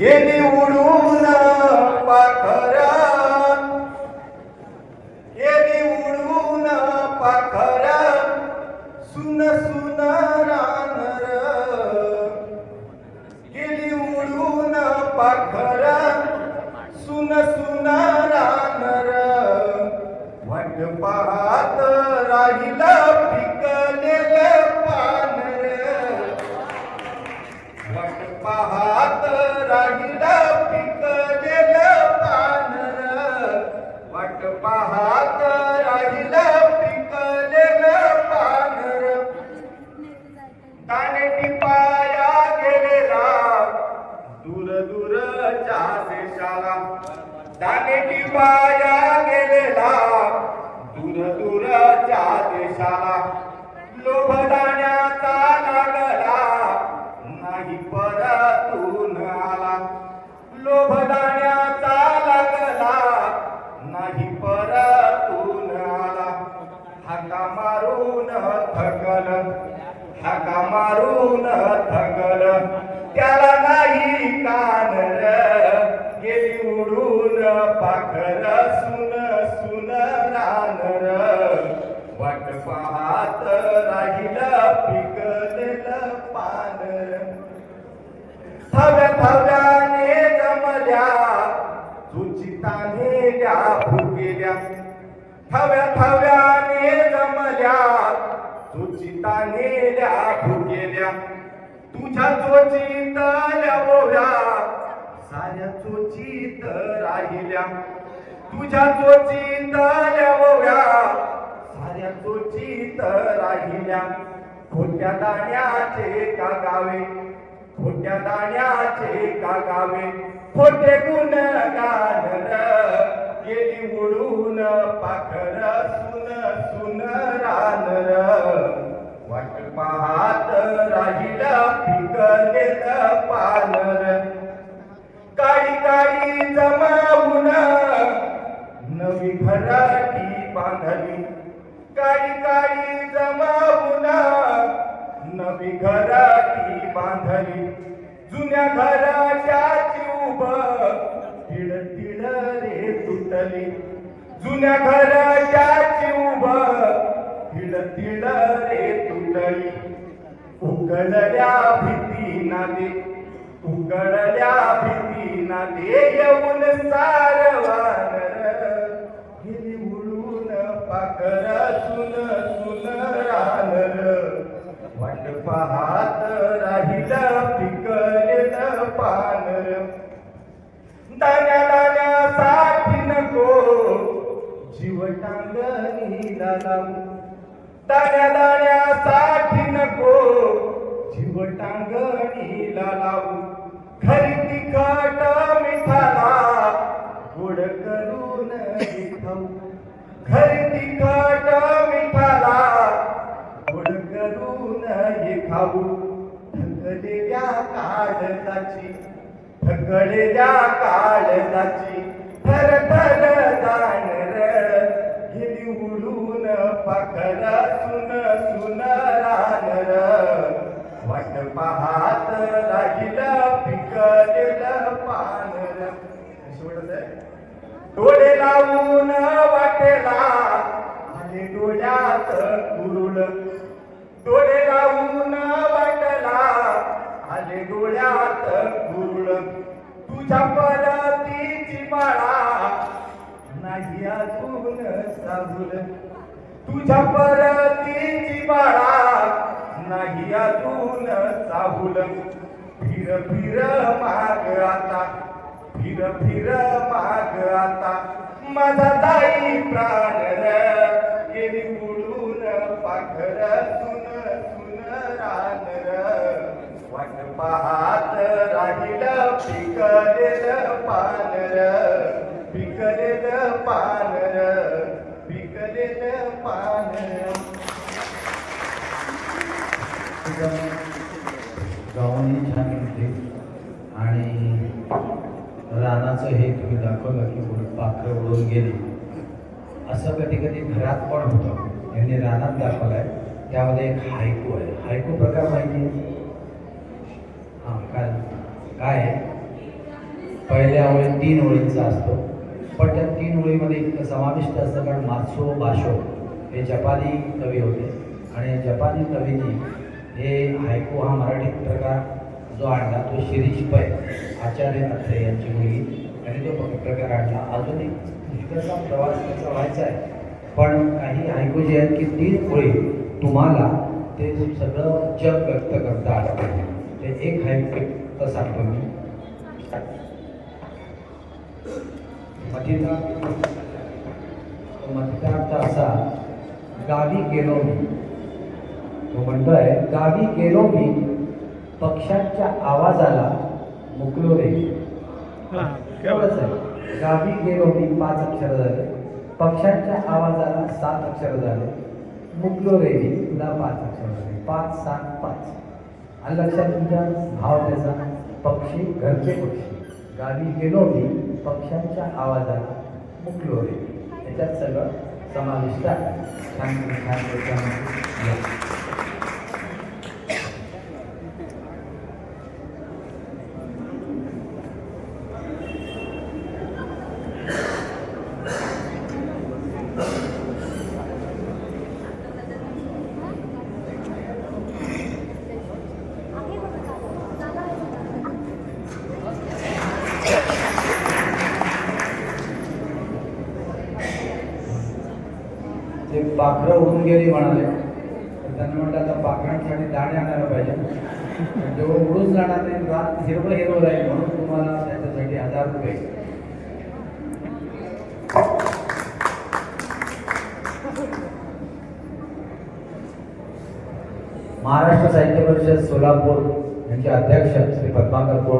गेली उडून दूरच्या देशाला. लोभदाण्याचा लागला नाही परतून आला. लोभदाण्याचा लागला नाही परतून आला. हाका मारून थकल हाका मारून थकल. त्याला नाही कानर गेली उडून पाखर सुन जमल्या सुचिताने त्या फुगेल्या. थव्या थव्याने जमल्या. सुचिताने त्या फुगेल्या. तुझ्या चोचीत ओव्या. साऱ्या चोचीत राहिल्या. तुझ्या चोचीत ओव्या. साऱ्या चोचीत राहिल्या. खोट्या दाण्याचे का गावे? खोट्या दाण्याचे का गावे खोटे गुण गानर गेली उडून पाखर सुन सुन रानर वाट पाहात राहील पिकलेलं पानर काळी काळी जमावून नवी घराटी बांधली काळी काळी जमा जुन्या घराच्या उभ तिळ तिळ रे तुटली उघडल्या भीती नादे उघडल्या भीती नादे येऊन सारवार गेली उडून सुन सुन राहणार. वाट पाहत दाण्या दाण्यासाठी नको जीव टांगणीला लावू खरी तिखट मिठाला गोड करून खाऊ खरी तिखट मिठाला गोड करून हे खाऊ. थकलेल्या काळजाची थकलेल्या काळजाची थर राहिलं पिकलेलं पानर. शेवटच आहे. डोळे लावून वाटेला आणि डोळ्यात कुरुळ डोळे लावून वाटला आले डोळ्यात कुरुळ तुझ्या परतीची बाळा नाही अजून साबुल तुझ्या परतीची बाळा नाही अजून साबुल फिर फिर माग आता फिर फिर माग आता. माझा ताई प्राण र गेली उडून पाखर सुन सुन रानर वाट पाहत राहिलं पिकलेलं पानर पिकलेलं पानर पिकलेलं पानर गावाने छान घेतले आणि रानाचं हे तुम्ही दाखवलं की उड पात्र उडून गेली. असं कधी कधी घरात पण होतं. यांनी रानात दाखवलं आहे त्यामध्ये एक हायकू आहे. हायकू प्रकार माहिती आहे? हां काय काय आहे? पहिल्या ओळी तीन ओळींचा असतो. पण त्या तीन ओळीमध्ये इतकं समाविष्ट असतं कारण मात्सो बाशो हे जपानी कवी होते. आणि जपानी कवींनी हे हायको हा मराठी प्रकार जो आणला तो शिरीष पै आचार्य अत्रे यांची मुलगी. आणि तो प्रकार आणला. अजून एक पुष्कळचा प्रवास त्याचा व्हायचा आहे. पण काही ऐकू जे आहेत की तीन मुळे तुम्हाला ते सगळं जग व्यक्त करता आलं पाहिजे. ते एक हायको सांगतो मी मथिता मथितार्थ असा गावी गेलो मी. तो म्हणतोय गावी गेलो मी पक्ष्यांच्या आवाजाला मुकलो रे. एवढंच आहे. गावी गेलो मी पाच अक्षर झाले. पक्ष्यांच्या आवाजाला सात अक्षर झाले. मुकलो रे मी तुला पाच अक्षर झाले. पाच सात पाच. आणि लक्षात तुमच्या भाव त्याचा. पक्षी घरचे पक्षी. गावी गेलो मी पक्ष्यांच्या आवाजाला मुकलो रे. याच्यात सगळं समाविष्ट आहे. छान छान. पाखरं होऊन गेली म्हणाले. तर त्यांना म्हटलं आता पाखरांसाठी दाणे आणायला पाहिजे. जेव्हा उडून जाणार नाही रात हिरवं हिरवं राहील म्हणून तुम्हाला त्याच्यासाठी हजार रुपये. महाराष्ट्र साहित्य परिषद सोलापूर यांचे अध्यक्ष श्री पद्माकर कोण